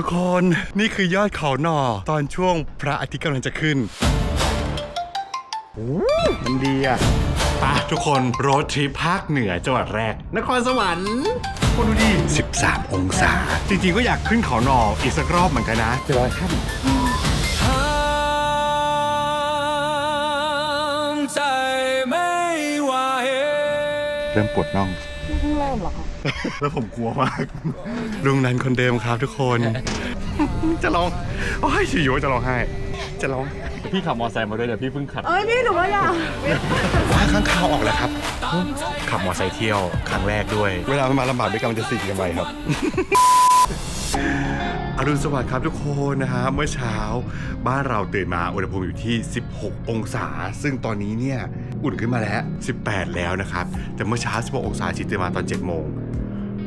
ทุกคนนี่คือยอดเขาหน่อตอนช่วงพระอาทิตย์กำลังจะขึ้นโอ้มันดีอะปะทุกคนโรดทริปภาคเหนือจังหวัดแรก นครสวรรค์คนดูดิ13 องศา จริงๆก็อยากขึ้นเขาหน่ออีกสักรอบเหมือนกันนะจะร้อยขั้นห้ามใจไม่ไหวเริ่มปวดน่องเพิ่งเริ่มเหรอคะแล้วผมกลัวมาก ลุงนันคนเดิมครับทุกคน จะร้องโอ้ยชิวจะร้องไห้ จะร้องพี่ขับมอไซค์มาด้วยเดี๋ยวพี่เพิ่งขับเอ้ยพี่หนูว่าอย่าว้าข้างข่าวออกแล้วครับ ขับมอไซค์เที่ยวครั้งแรกด้วย เวลามันมาลำบากด้วยกันมันจะสิ่งกันไปครับ อรุณสวัสดิ์ครับทุกคนนะฮะเมื่อเช้า บ้านเราตื่นมาอุณหภูมิอยู่ที่ 16 องศา ซึ่งตอนนี้เนี่ยอุ่นขึ้นมาแล้ว 18 แล้วนะครับ แต่เมื่อเช้า 16 องศาชิตื่นมาตอน 7 โมง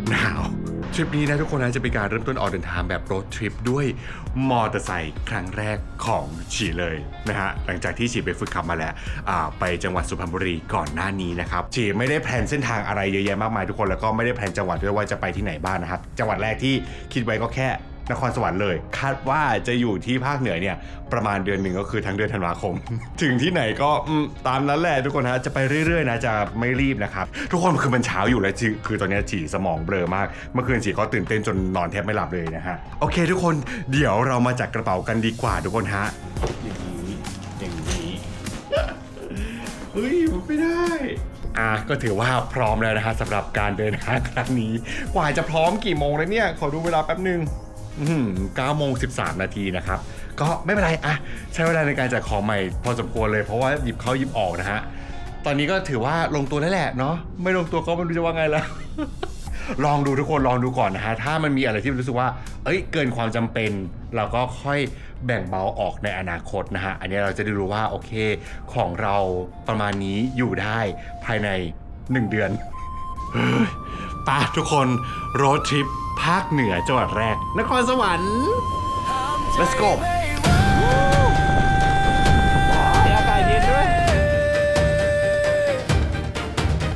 หนาวทริปนี้นะทุกคนนะจะเป็นการเริ่มต้นออกเดินทางแบบรถทริปด้วยมอเตอร์ไซค์ครั้งแรกของฉีเลยนะฮะหลังจากที่ฉีไปฝึกขับมาแล้วไปจังหวัดสุพรรณบุรีก่อนหน้านี้นะครับฉีไม่ได้แพลนเส้นทางอะไรเยอะแยะมากมายทุกคนแล้วก็ไม่ได้แพลนจังหวัดด้วยว่าจะไปที่ไหนบ้างนะครับจังหวัดแรกที่คิดไว้ก็แค่ นครสวรรค์เลย คาดว่าจะอยู่ที่ภาคเหนือเนี่ยประมาณเดือนหนึ่งก็คือทั้งเดือนธันวาคม ถึงที่ไหนก็ตามนั้นแหละทุกคนฮะจะไปเรื่อยๆนะจะไม่รีบนะครับทุกคนคือมันเช้าอยู่แล้วคือตอนนี้ฉี่สมองเบลอมาก เมื่อคืนฉี่ก็ตื่นเต้นจนนอนแทบไม่หลับเลยนะฮะโอเค ทุกคนเดี๋ยวเรามาจัดกระเป๋ากันดีกว่าทุกคนฮะอย่างนี้อย่างนี้เฮ้ยมันไม่ได้อะก็ถือว่าพร้อมแล้วนะฮะสำหรับการเดินทางครั้งนี้ กว่าจะพร้อมกี่โมงเลยเนี่ย ขอดูเวลาแป๊บหนึ่ง 9โมง13 นาทีนะครับ ก็ไม่เป็นไรอะใช้เวลาในการจัดของใหม่พอสมควรเลยเพราะว่าหยิบเข้าหยิบออกนะฮะ ตอนนี้ก็ถือว่าลงตัวแล้วแหละเนาะไม่ลงตัวก็ไม่รู้จะว่าไงแล้ว ลองดูทุกคนลองดูก่อนนะฮะ ถ้ามันมีอะไรที่รู้สึกว่า เอ้ย เกินความจำเป็น เราก็ค่อยแบ่งเบาออกในอนาคตนะฮะ อันนี้เราจะได้รู้ว่าโอเค ของเราประมาณนี้อยู่ได้ภายใน 1 เดือนป้าทุกคนรดทริป ภาคเหนือจังหวัดแรก นครสวรรค์ let's go อากาศเย็นด้วย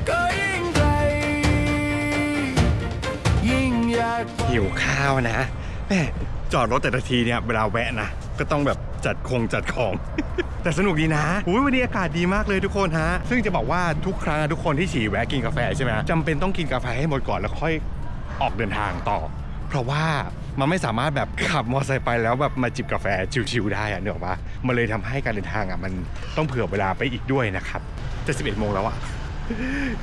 ก็ยิ่งไกลยิ่งอยาก หิวข้าวนะแม่จอดรถแต่ละทีเนี่ยเวลาแวะนะ ก็ต้องแบบจัดคงจัดของ แต่สนุกดีนะอุ้ยวันนี้อากาศดีมากเลยทุกคนฮะ ซึ่งจะบอกว่าทุกครั้งทุกคนที่ฉี่แวะกินกาแฟใช่ไหมจำเป็นต้องกินกาแฟให้หมดก่อนแล้วค่อย ออกเดินทางต่อ เพราะว่ามันไม่สามารถแบบขับมอเตอร์ไซค์ไปแล้วแบบมาจิบกาแฟชิวๆได้อะเนอะปะมันเลยทำให้การเดินทางอะมันต้องเผื่อเวลาไปอีกด้วยนะครับจะ11โมงแล้วอะ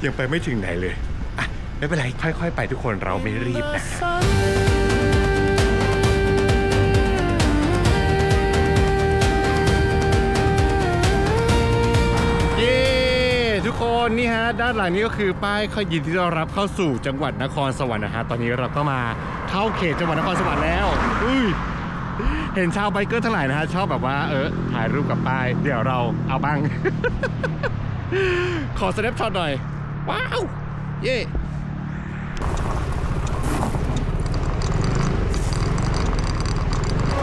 ยังไปไม่ถึงไหนเลยอะไม่เป็นไรค่อย ๆ ไปทุกคนเราไม่รีบนะเคนนี่ฮะด้านหลังนี้ก็คือป้ายขยินที่เรารับเข้าสู่จังหวัดนครสวรรค์นะฮะตอนนี้เราก็มาเข้าเขตจังหวัดนครสวรรค์แล้วอุ้ยเห็นชาวไบเกอร์ทั้งหลายนะฮะชอบแบบว่าเออถ่ายรูปกับป้าย เดี๋ยวเราเอาบ้าง ขอสเนปช็อตหน่อย ว้าว เย่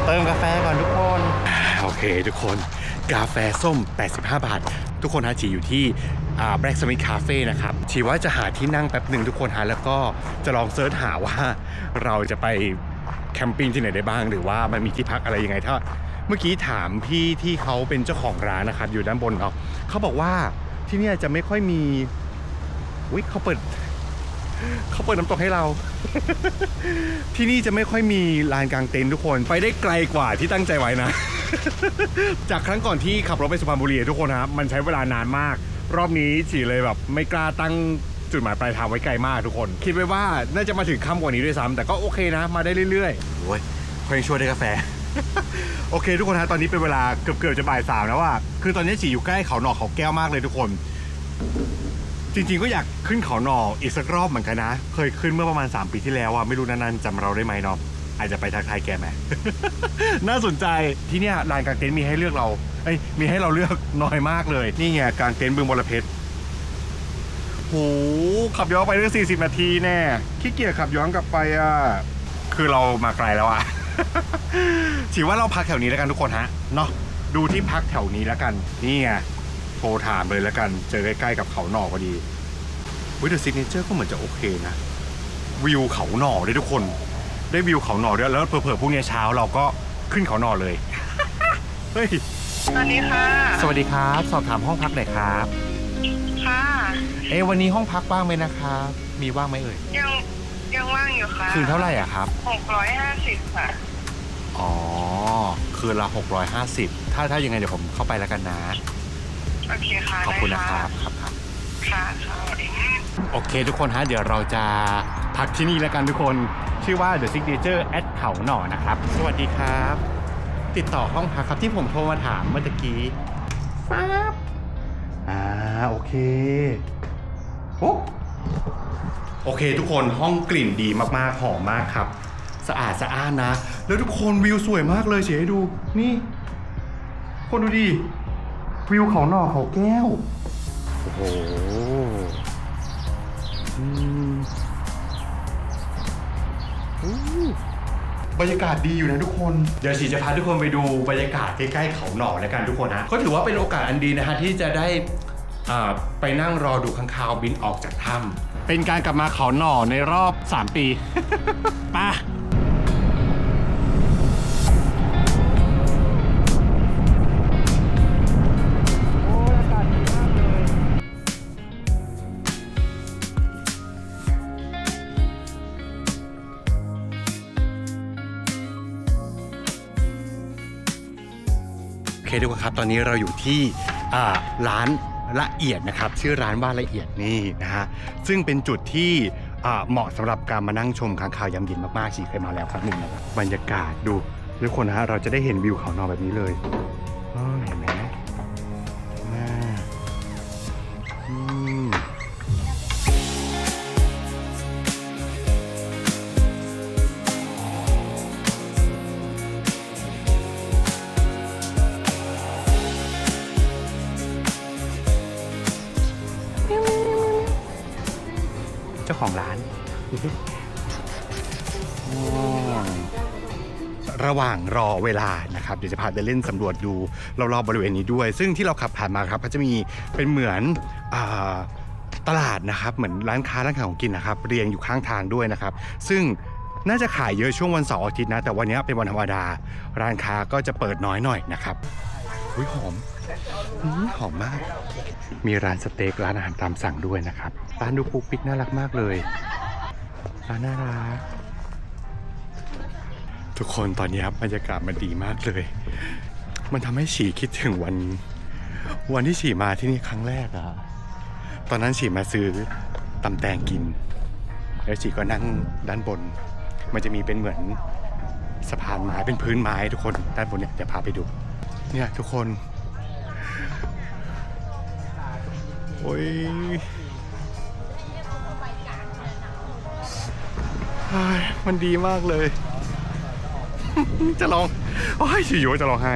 เติมกาแฟก่อนทุกคน โอเคทุกคน กาแฟส้ม 85 บาท ทุกคนฮะฉีอยู่ที่แบล็กสมิธคาเฟ่นะครับฉีว่าจะหาที่นั่งแป๊บหนึ่งทุกคนฮะแล้วก็จะลองเซิร์ชหาว่าเราจะไปแคมปิ้งที่ไหนได้บ้าง หรือว่ามันมีที่พักอะไรยังไงถ้าเมื่อกี้ถามพี่ที่เขาเป็นเจ้าของร้านนะครับอยู่ด้านบนเนาะเขาบอกว่าที่นี่จะไม่ค่อยมีวิเขาเปิด เขาเปิดน้ำตกให้เรา ที่นี่จะไม่ค่อยมีลานกลางเต็นท์ทุกคน ไปได้ไกลกว่าที่ตั้งใจไว้นะ จากครั้งก่อนที่ขับรถไปสุพรรณบุรีทุกคนครับมันใช้เวลานานมาก รอบนี้ฉีเลยแบบ ไม่กล้าตั้งจุดหมายปลายทางไว้ไกลมากทุกคน คิดไว้ว่าน่าจะมาถึงค่ำกว่านี้ด้วยซ้ำแต่ก็โอเคนะ มาได้เรื่อยๆโอ้ยค่อยช่วยได้กาแฟ โอเค ทุกคนฮะตอนนี้เป็นเวลาเกือบเกือบๆจะบ่ายสามแล้วว่าคือตอนนี้ฉีอยู่ใกล้เขาหนอกเขาแก้วมากเลยทุกคน จริงๆก็อยากขึ้นเขาหนออีกสักรอบเหมือนกันนะ เคยขึ้นเมื่อประมาณ 3 ปีที่แล้วอะไม่รู้นันๆจำเราได้ไหมเนาะอาจจะไปทักทายแกไหม น่าสนใจที่เนี่ยลานกางเต็นท์มีให้เลือกเราเอ้ยมีให้เราเลือกน้อยมากเลย นี่ไงกางเต็นท์บึงบรเพชรโหขับย้อนไปเรื่อง40 นาทีแน่ขี้เกียจขับย้อนกลับไปอะคือเรามาไกลแล้วอะถือว่าเราพักแถวนี้แล้วกันทุกคนฮะเนาะดูที่พักแถวนี้แล้วกัน นี่ไง รถามเลยแล้วกัน เจอใกล้ๆกับเขาหน่อพอดีวิดเดอร์ซิกเนเจอร์ก็เหมือนจะโอเคนะ วิวเขาหน่อด้วยทุกคน ได้วิวเขาหน่อด้วยแล้วเผื่อๆพรุ่งนี้เช้าเราก็ขึ้นเขาหน่อเลย เฮ้ย สวัสดีค่ะ สวัสดีครับ สอบถามห้องพักหน่อยครับ ค่ะ เอะวันนี้ห้องพักว่างไหมนะครับ มีว่างไหมเอ่ย ยังยังว่างอยู่ค่ะคืนเท่าไหร่อะครับหกร้อยห้าสิบค่ะ อ๋อ คืนละ650ถ้าถ้ายังไงเดี๋ยวผมเข้าไปแล้วกันนะ โอเคค่ะขอบคุณนะได้ครับครับครับค่ะค่ะสวัสดีค่ะ โอเคทุกคนฮะเดี๋ยวเราจะพักที่นี่แล้วกันทุกคน ชื่อว่า The Signature at เขาหน่อนะครับ สวัสดีครับ ติดต่อห้องพักครับที่ผมโทรมาถามเมื่อตะกี้ฟ้าบอ่าโอเคโอ้โอเค ทุกคนห้องกลิ่นดีมากๆหอมมากครับ สะอาดสะอ้านนะ แล้วทุกคนวิวสวยมากเลยเฉยให้ดูนี่ คนดูดิ วิวเขาหน่อเขาแก้ว โอ้โหอืมอู้บรรยากาศดีอยู่นะทุกคน เดี๋ยวฉีจะพาทุกคนไปดูบรรยากาศใกล้ๆเขาหน่อแล้วกันทุกคนนะก็ถือว่าเป็นโอกาสอันดีนะฮะที่จะได้อ่าไปนั่งรอดูข้างคาวบินออกจากถ้ำ เป็นการกลับมาเขาหน่อในรอบ 3 ปี ไป่ะ เคทุกคนครับ ตอนนี้เราอยู่ที่ร้านละเอียดนะครับ ชื่อร้านว่าละเอียดนี่นะฮะซึ่งเป็นจุดที่เหมาะสำหรับการมานั่งชมค้างคาวยามเย็นมากๆชีเคยมาแล้วครั้งหนึ่งนะครับบรรยากาศดูทุกคนนะฮะเราจะได้เห็นวิวเขานอนแบบนี้เลย เจ้าของร้านอ๋อระหว่างรอเวลานะครับเดี๋ยวจะพาไปเล่นสำรวจดูรอบๆบริเวณนี้ด้วย ซึ่งที่เราขับผ่านมาครับก็จะมีเป็นเหมือนอาตลาดนะครับ เหมือนร้านค้าร้านขายของกินนะครับ เรียงอยู่ข้างทางด้วยนะครับ ซึ่งน่าจะขายเยอะช่วงวันเสาร์อาทิตย์นะ แต่วันนี้เป็นวันธรรมดา ร้านค้าก็จะเปิดน้อยหน่อยนะครับอุ้ยหอมอื้อ หอมมาก มีร้านสเต็กร้านอาหารตามสั่งด้วยนะครับ ร้านดูปุ๊กปิ๊กน่ารักมากเลย ร้านน่ารัก ทุกคนตอนนี้ครับบรรยากาศมันดีมากเลย มันทำให้ฉีคิดถึงวัน วันที่ฉีมาที่นี่ครั้งแรกอะตอนนั้นฉีมาซื้อตำแตงกิน แล้วฉีก็นั่งด้านบน มันจะมีเป็นเหมือนสะพานไม้เป็นพื้นไม้ทุกคนด้านบนเนี่ยเดี๋ยวพาไปดู เนี่ยทุกคน โอ้ยมันดีมากเลย จะร้อง โอ้ยอยู่ๆจะร้องไห้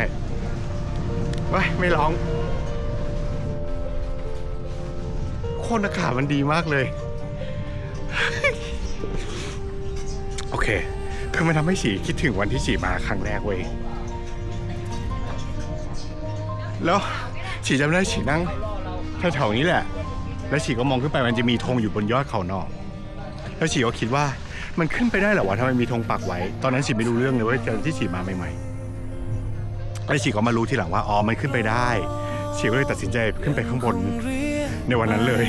ไว้ยไม่ร้อง โคนอากาศมันดีมากเลย โอเค คือมันทำให้ฉีคิดถึงวันที่ฉีมาครั้งแรกเว้ย แล้วฉีจำได้ฉีนั่ง แถวๆนี้แหละ แล้วฉีก็มองขึ้นไปมันจะมีธงอยู่บนยอดเขานอก แล้วฉีก็คิดว่ามันขึ้นไปได้เหรอวะทำไมมีธงปักไว้ ตอนนั้นฉีไม่รู้เรื่องเลยเว่าตอที่ฉีมาใหม่ๆแล้วฉีก็มารู้ทีหลังว่าอ๋อมันขึ้นไปได้ฉีก็เลยตัดสินใจขึ้นไปข้างบนในวันนั้นเลย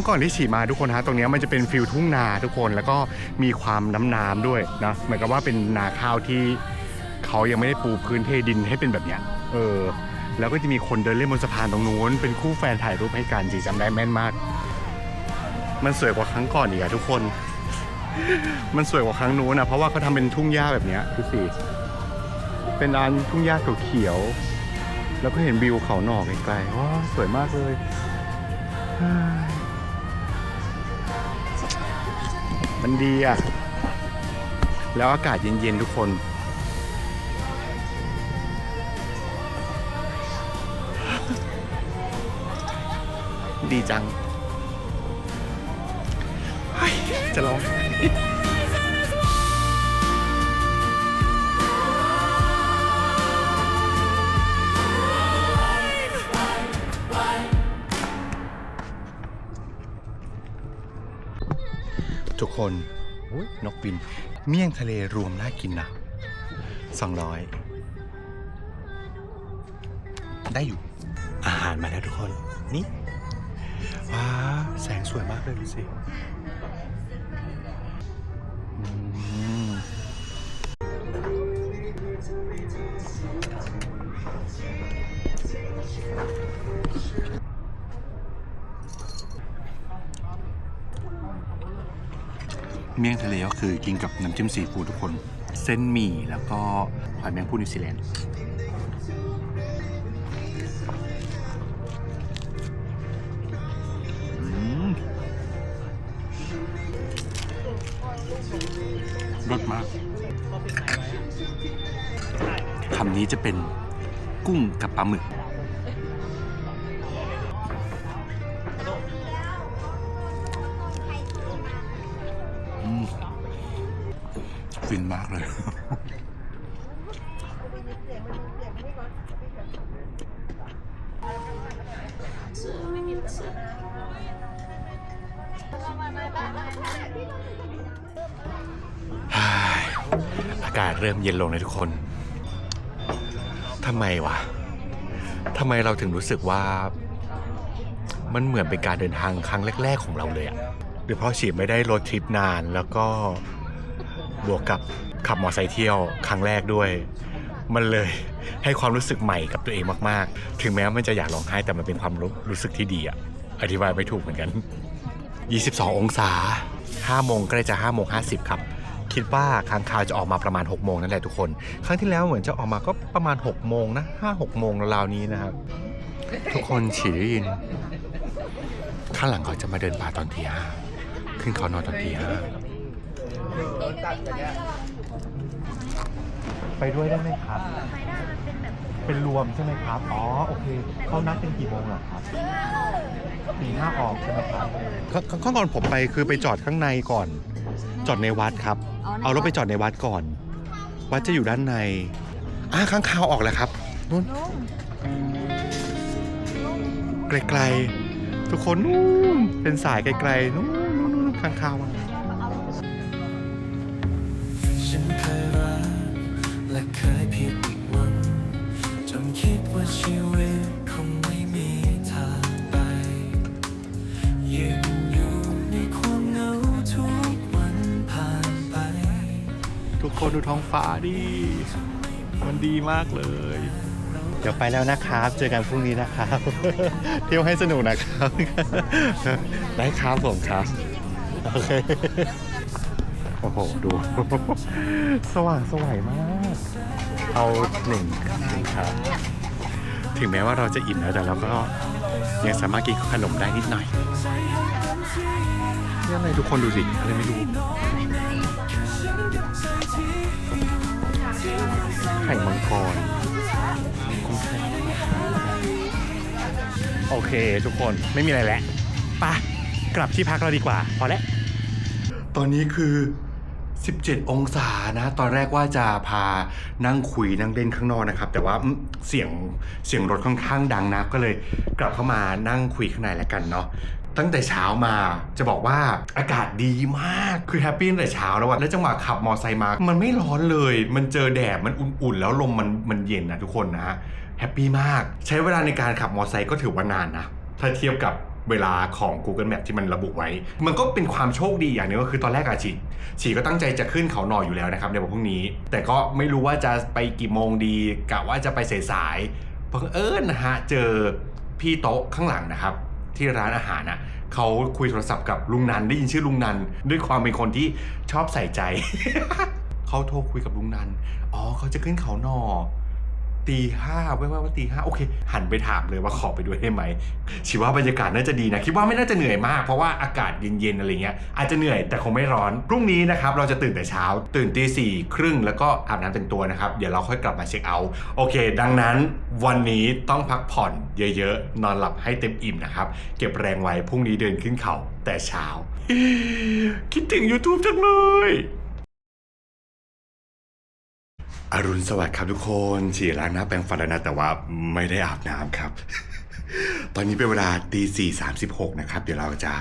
งก่อนที่ฉีมาทุกคนฮะตรงนี้มันจะเป็นฟิลทุ่งนาทุกคนแล้วก็มีความน้ำน้ำด้วยนะเหมือนกับว่าเป็นนาข้าวที่เขายังไม่ได้ปูพื้นเทดินให้เป็นแบบเนี้ยเออ แล้วก็จะมีคนเดินเล่นบนสะพานตรงนู้นเป็นคู่แฟนถ่ายรูปให้กันจีจำได้แม่นมาก มันสวยกว่าครั้งก่อนอีกอะทุกคน มันสวยกว่าครั้งนู้นนะเพราะว่าเขาทำเป็นทุ่งหญ้าแบบเนี้ยดูสิเป็นร้านทุ่งหญ้าเขียวๆแล้วก็เห็นวิวเขาหนอกไกลๆว้าสวยมากเลย มันดีอะ แล้วอากาศเย็นๆทุกคน ดีจัง จะร้อง คนอุ๊ยนกบิน เมี่ยงทะเลรวมน่ากินนะสองร้อยได้อยู่ อาหารมาแล้วทุกคน นี่ ว้า แสงสวยมากเลยดูสิ เมี่ยงทะเลก็คือกินกับน้ำจิ้มซีฟู้ดทุกคน เส้นหมี่แล้วก็หอยแมงผู้นิวซีแลนด์รสมากคำนี้จะเป็นกุ้งกับปลาหมึก อากาศเริ่มเย็นลงเลยทุกคนทำไมวะทำไมเราถึงรู้สึกว่า มันเหมือนเป็นการเดินทางครั้งแรก ๆ ของเราเลยอะหรือเพราะฉีดไม่ได้รถทริปนานแล้วก็บวกกับขับมอเตอร์ไซค์เที่ยวครั้งแรกด้วย มันเลยให้ความรู้สึกใหม่กับตัวเองมาก ๆ ถึงแม้มันจะอยากร้องไห้แต่มันเป็นความรู้รู้สึกที่ดีอะอธิบายไม่ถูกเหมือนกัน 22 องศา 5 โมงใกล้จะ5โมง50 ครับ คิดว่าค้างคาวจะออกมาประมาณ 6 โมงนั่นแหละทุกคน ครั้งที่แล้วเหมือนจะออกมาก็ประมาณ 6 โมงนะ 5 6 โมงราวๆนี้นะครับ ทุกคนฉีดได้ยิน ข้างหลังเขาจะมาเดินป่าตอนทีห้าขึ้นเขานอนตอนทีห้าไปด้วยได้ไหมครับ เป็นรวมใช่ไหมครับ อ๋อ โอเค เขานัดเป็นกี่โมงเหรอครับตีห้าออกใช่ไหมครับข้างก่อนผมไปคือไปจอดข้างในก่อน จอดในวัดครับ เอารถไปจอดในวัดก่อน วัดจะอยู่ด้านใน อะข้างคาวออกแล้วครับนู่นไกลๆ ทุกคนนู่นเป็นสายไกลๆนู่นนู่นนู่นข้างคาวมา คนดูท้องฟ้าดิ มันดีมากเลย เดี๋ยวไปแล้วนะครับ เจอกันพรุ่งนี้นะครับ เที่ยวให้สนุกนะครับ ได้ครับผมครับ โอเค โอ้โห ดู สว่างสวยมาก เอาหนึ่งหนึ่งครับ ถึงแม้ว่าเราจะอิ่มแล้วแต่เราก็ยังสามารถกินขนมได้นิดหน่อยนี่อะไรทุกคนดูสิอะไรไม่รู้ ไข่มังกรโอเค ทุกคนไม่มีอะไรแล้วปะกลับที่พักเราดีกว่า พอแล้ว ตอนนี้คือ 17 องศานะ ตอนแรกว่าจะพานั่งคุยนั่งเล่นข้างนอกนะครับ แต่ว่าเสียงเสียงรถค่อนข้างดังนะก็เลยกลับเข้ามานั่งคุยข้างในแล้วกันเนาะ ตั้งแต่เช้ามาจะบอกว่าอากาศดีมากคือแฮปปี้ตั้งแต่เช้าแล้วอะแล้วจังหวะขับมอไซค์มา มันไม่ร้อนเลย มันเจอแดดมันอุ่นๆ แล้วลมมันมันเย็นนะทุกคนนะแฮปปี้มาก ใช้เวลาในการขับมอไซค์ก็ถือว่านานนะ ถ้าเทียบกับเวลาของ Google Map ที่มันระบุไว้ มันก็เป็นความโชคดีอย่างหนึงก็คือตอนแรกอะฉีฉีก็ตั้งใจจะขึ้นเขาหน่อยอยู่แล้วนะครับในวันพรุ่งนี้ แต่ก็ไม่รู้ว่าจะไปกี่โมงดีกะว่าจะไปสายๆเพราะเอิญนะฮะเจอพี่โต๊ะข้างหลังนะครับ ที่ร้านอาหารนะเขาคุยโทรศัพท์กับลุงนันได้ยินชื่อลุงนันด้วยความเป็นคนที่ชอบใส่ใจ เขาโทรคุยกับลุงนัน อ๋อเขาจะขึ้นเขาหนอ ตีห้าไว้ว่าว่าตีห้าโอเค หันไปถามเลยว่าขอไปด้วยได้ไหมชิว่าบรรยากาศน่าจะดีนะคิดว่าไม่น่าจะเหนื่อยมากเพราะว่าอากาศเย็นๆอะไรเงี้ยอาจจะเหนื่อยแต่คงไม่ร้อนพรุ่งนี้นะครับเราจะตื่นแต่เช้า ตื่นตีสี่ครึ่งแล้วก็อาบน้ำแต่งตัวนะครับเดี๋ยวเราค่อยกลับมาเช็คเอาท์โอเค ดังนั้นวันนี้ต้องพักผ่อนเยอะๆ นอนหลับให้เต็มอิ่มนะครับเก็บแรงไว้พรุ่งนี้เดินขึ้นเขาแต่เช้า คิดถึง YouTube จังเลย อรุณสวัสดิ์ครับทุกคนฉีดล้างหน้าแปรงฟันแล้วนะ แต่ว่าไม่ได้อาบน้ำครับ ตอนนี้เป็นเวลาตีสี่สามสิบหกนะครับ เดี๋ยวเราจะ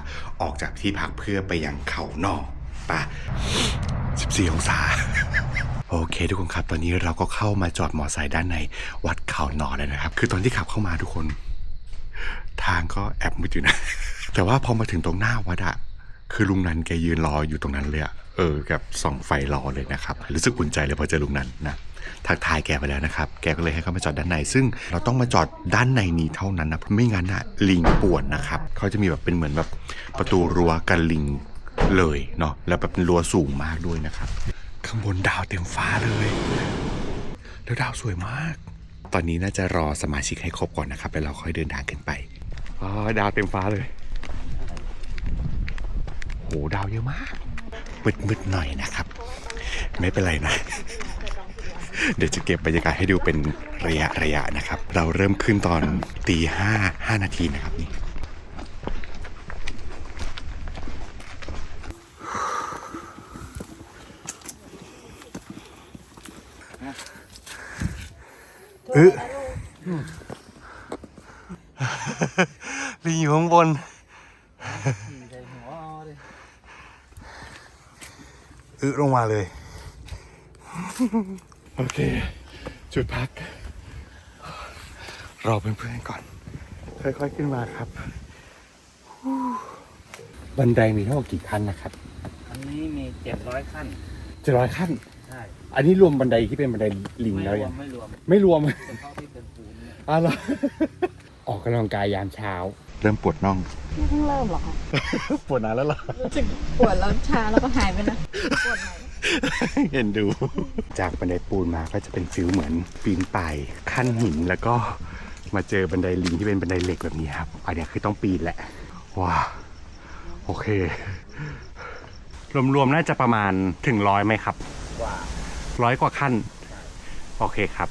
ออกจากที่พักเพื่อไปยังเขานอกปะสิบสี่องศา โอเคทุกคนครับ ตอนนี้เราก็เข้ามาจอดมอไซค์ด้านในวัดเขานอแล้วนะครับ คือตอนที่ขับเข้ามาทุกคน ทางก็แอบมืดอยู่นะ แต่ว่าพอมาถึงตรงหน้าวัดอะคือลุงนันแกยืนรออยู่ตรงนั้นเลยอะ เออกับส่องไฟรอเลยนะครับ รู้สึกอุ่นใจเลยพอเจอลุงนันนะทักทายแกไปแล้วนะครับ แกก็เลยให้เขามาจอดด้านใน ซึ่งเราต้องมาจอดด้านในนี้เท่านั้นนะไม่งั้นอะลิงป่วนนะครับเขาจะมีแบบเป็นเหมือนแบบประตูรั้วกันลิงเลยเนาะแล้วแบบเป็นรั้วสูงมากด้วยนะครับ ข้างบนดาวเต็มฟ้าเลย แล้วดาวสวยมาก ตอนนี้น่าจะรอสมาชิกให้ครบก่อนนะครับแล้วเราค่อยเดินทางขึ้นไปอ๋อดาวเต็มฟ้าเลยโหดาวเยอะมาก มืดๆหน่อยนะครับ ไม่เป็นไรนะ เดี๋ยวจะเก็บบรรยากาศให้ดูเป็นระยะระยะนะครับ เราเริ่มขึ้นตอนตีห้าห้านาทีนะครับนี่เออลิงอยู่ข้างบน อึลงมาเลย โอเค จุดพัก รอเพื่อนๆก่อน ค่อยๆขึ้นมาครับ บันไดมีทั้งหมดกี่ขั้นนะครับ อันนี้มีเจ็ดร้อยขั้น เจ็ดร้อยขั้น ใช่ อันนี้รวมบันไดที่เป็นบันไดลิงไม่แล้วรวยัมงไม่รวมไม่รวม เฉพาะที่เป็นปูนเนี่ยอ๋อเหรอออกกำลังกายยามเช้า เริ่มปวดน่องไม่เพิ่งเริ่มหรอกค่ะปวดนานแล้วเหรอ รู้สึกปวดแล้วชาแล้วก็หายไปนะปวดไหน เห็นดู จากบันไดปูนมาก็จะเป็นฟิลเหมือนปีนป่ายขั้นหินแล้วก็มาเจอบันไดลิงที่เป็นบันไดเหล็กแบบนี้ครับ อันเนี้ยคือต้องปีนแหละ ว้าโอเค รวมๆน่าจะประมาณถึงร้อยไหมครับกว่าร้อยกว่าขั้น โอเคครับ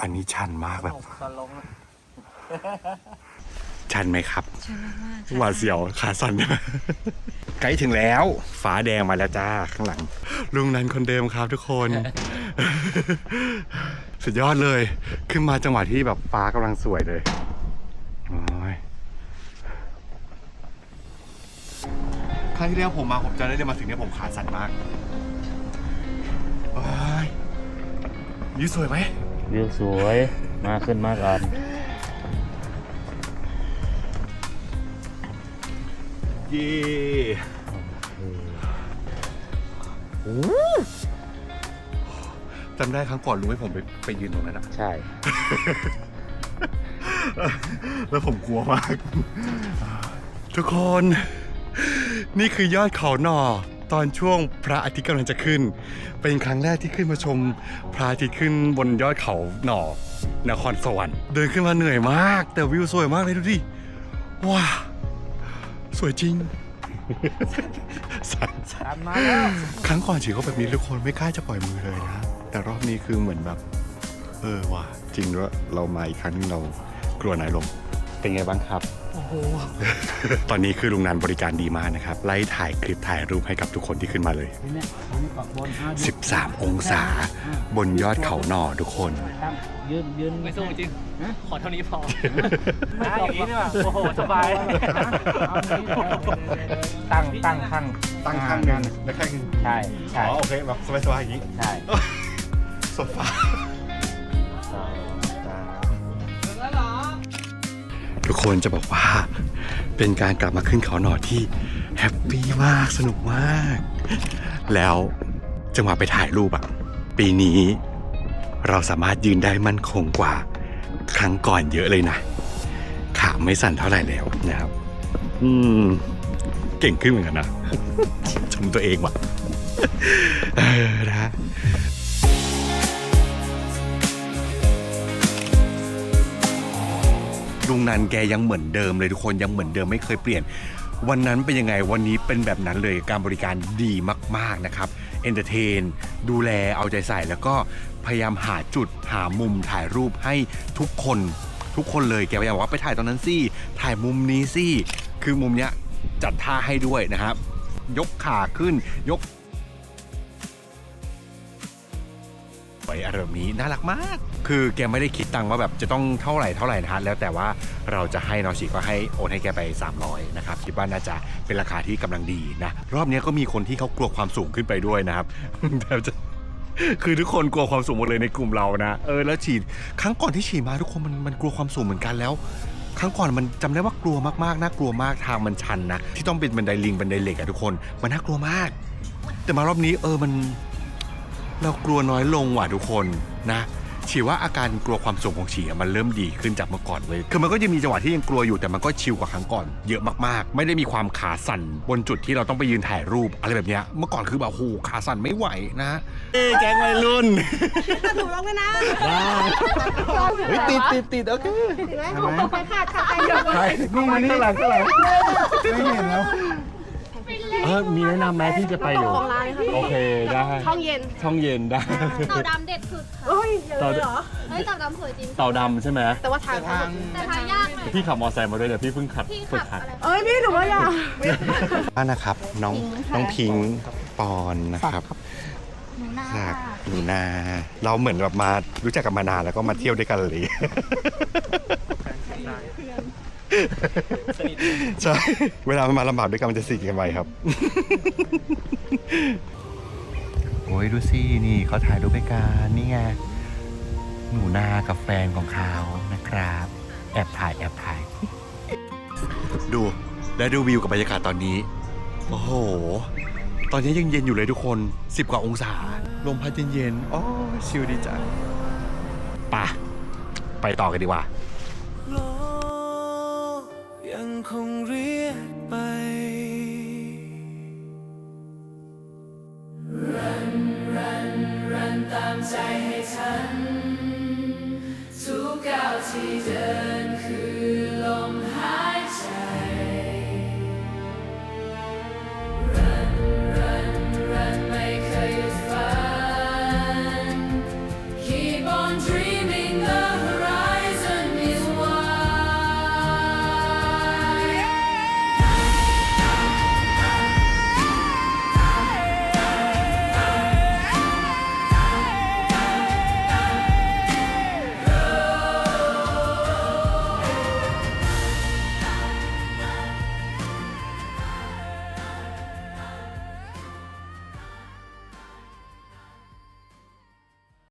อันนี้ชันมากแบบ ตอนลงนะ ชันไหมครับใช่มากหวาดเสียวขาสั่นใกล้ถึงแล้ว ฟ้าแดงมาแล้วจ้าข้างหลัง ลุงนันคนเดิมครับทุกคน สุดยอดเลย ขึ้นมาจังหวะที่แบบฟ้ากำลังสวยเลยโอ้ยครั้งที่แล้วผมมาผมจำได้เลยมาถึงเนี่ยผมขาสั่นมากโอ้ยวิวสวยไหมวิวสวย มาขึ้นมาก่อน เย่จำได้ครั้งก่อนลุงให้ผมไปไปยืนตรงนั้นอะใช่ แล้วผมกลัวมาก ทุกคน นี่คือยอดเขาหน่อตอนช่วงพระอาทิตย์กำลังจะขึ้น เป็นครั้งแรกที่ขึ้นมาชมพระอาทิตย์ขึ้นบนยอดเขาหน่อนครสวรรค์เดินขึ้นมาเหนื่อยมาก แต่วิวสวยมากเลยดูดิว้า สวยจริง สั่นตามมาแล้วครั้งก่อนฉีเขาแบบนี้ทุกคนไม่กล้าจะปล่อยมือเลยนะ แต่รอบนี้คือเหมือนแบบ เออว่ะจริงด้วยเรามาอีกครั้งหนึงเรากลัวนายลมเป็นไงบ้างครับ โอ้โห ตอนนี้คือลุงนันบริการดีมากนะครับ ไล่ถ่ายคลิปถ่ายรูปให้กับทุกคนที่ขึ้นมาเลยนี่เนี่ยอันนี้ปักบนห้า13 องศา บนยอดเขาหน่อทุกคนตั้งยืนยืนไม่สู้จริง ขอเท่านี้พอ ไม่อย่างนี้นี่ว่ะโอ้โห สบาย ตั้งตั้งข้างตั้งข้างหนึงและข้างหนึงใช่อ๋ใช่อโอเคแบบสบายๆอย่างนี้ ใช่ โซฟา ทุกคนจะบอกว่าเป็นการกลับมาขึ้นเขาหน่อที่แฮปปี้มากสนุกมาก แล้วจังหวะไปถ่ายรูปอะปีนี้เราสามารถยืนได้มั่นคงกว่าครั้งก่อนเยอะเลยนะ ขาไม่สั่นเท่าไหร่แล้วนะครับ อืม เก่งขึ้นเหมือนกันนะชมตัวเองว่ะเออนะ ลุงนันแกยังเหมือนเดิมเลยทุกคนยังเหมือนเดิมไม่เคยเปลี่ยน วันนั้นเป็นยังไงวันนี้เป็นแบบนั้นเลยการบริการดีมากๆนะครับเอนเตอร์เทนดูแลเอาใจใส่แล้วก็พยายามหาจุดหามุมถ่ายรูปให้ทุกคนทุกคนเลยแกพยายามว่าไปถ่ายตรงนั้นสิถ่ายมุมนี้สิคือมุมเนี้ยจัดท่าให้ด้วยนะครับ ยกขาขึ้นยกไปอะไรแบบนี้น่ารักมาก คือแกไม่ได้คิดตังค์ว่าแบบจะต้องเท่าไหร่เท่าไหร่นะฮะแล้วแต่ว่า เราจะให้นอชิก็ให้โอนให้แกไป 300นะครับคิดว่าน่าจะเป็นราคาที่กำลังดีนะรอบนี้ก็มีคนที่เขากลัวความสูงขึ้นไปด้วยนะครับแบบจะคือทุกคนกลัวความสูงหมดเลยในกลุ่มเรานะเออแล้วฉีดครั้งก่อนที่ฉีดมาทุกคนมันมันกลัวความสูงเหมือนกันแล้ว ครั้งก่อนมันจำได้ว่ากลัวมากๆน่ากลัวมากทางมันชันนะที่ต้องเป็นบันไดลิงบันไดเหล็กอะทุกคนมันน่ากลัวมาก แต่มารอบนี้เออมัน เรากลัวน้อยลงว่ะทุกคนนะ ฉีว่าอาการกลัวความสูงของฉีอะมันเริ่มดีขึ้นจากเมื่อก่อนเลย คือมันก็จะมีจังหวะที่ยังกลัวอยู่แต่มันก็ชิลกว่าครั้งก่อน เยอะมากๆ ไม่ได้มีความขาสั่นบนจุดที่เราต้องไปยืนถ่ายรูปอะไรแบบเนี้ย เมื่อก่อนคือแบบโอ้โหขาสั่นไม่ไหวนะเอ้ยแก๊งวัยรุ่นถูกต้องนะเฮ้ยติดติดติดโอเคไปค่ะค่ะไปเยอะ ใช่นี่มานี่ข้างหลังข้างหลังไม่เห็นแล้ว เออมีแนะนำไหมที่จะไปอยู่โอเคได้ช่องเย็น ช่องเย็นได้ เต่าดำเด็ดสุดค่ะเฮ้ยเยอะเลยเหรอ เฮ้ยเต่าดำสวยจริง เต่าดำใช่ไหมแต่ว่าทางแต่ทางยากหน่อยพี่ขับมอเตอร์ไซค์มาด้วยเดี๋ยวพี่เพิ่งขับพี่ฝึขักบขัด อะไร เอ้ยพี่หนูว่าอย่าบ้านนะครับน้องน้องพิงค์ปอนนะครับหนูนาจากหนูนา เราเหมือนแบบมารู้จักกันมานานแล้วก็มาเที่ยวด้วยกันเลย ใช่ เวลามันมาลำบากด้วยกันมันจะสนิทกันไปครับ โอ้ยดูสินี่เขาถ่ายรูปด้วยกันนี่ไงหนูนากับแฟนของเขานะครับ แอบถ่ายแอบถ่าย ดูและดูวิวกับบรรยากาศตอนนี้ โอ้โห ตอนนี้ยังเย็นอยู่เลยทุกคน 10 กว่าองศา ลมพัดเย็นๆโอ้ยชิลดีจังไปะไปต่อกันดีกว่า คงเรียกไปรันตามใจให้ฉัน ทุกก้าวที่เดิน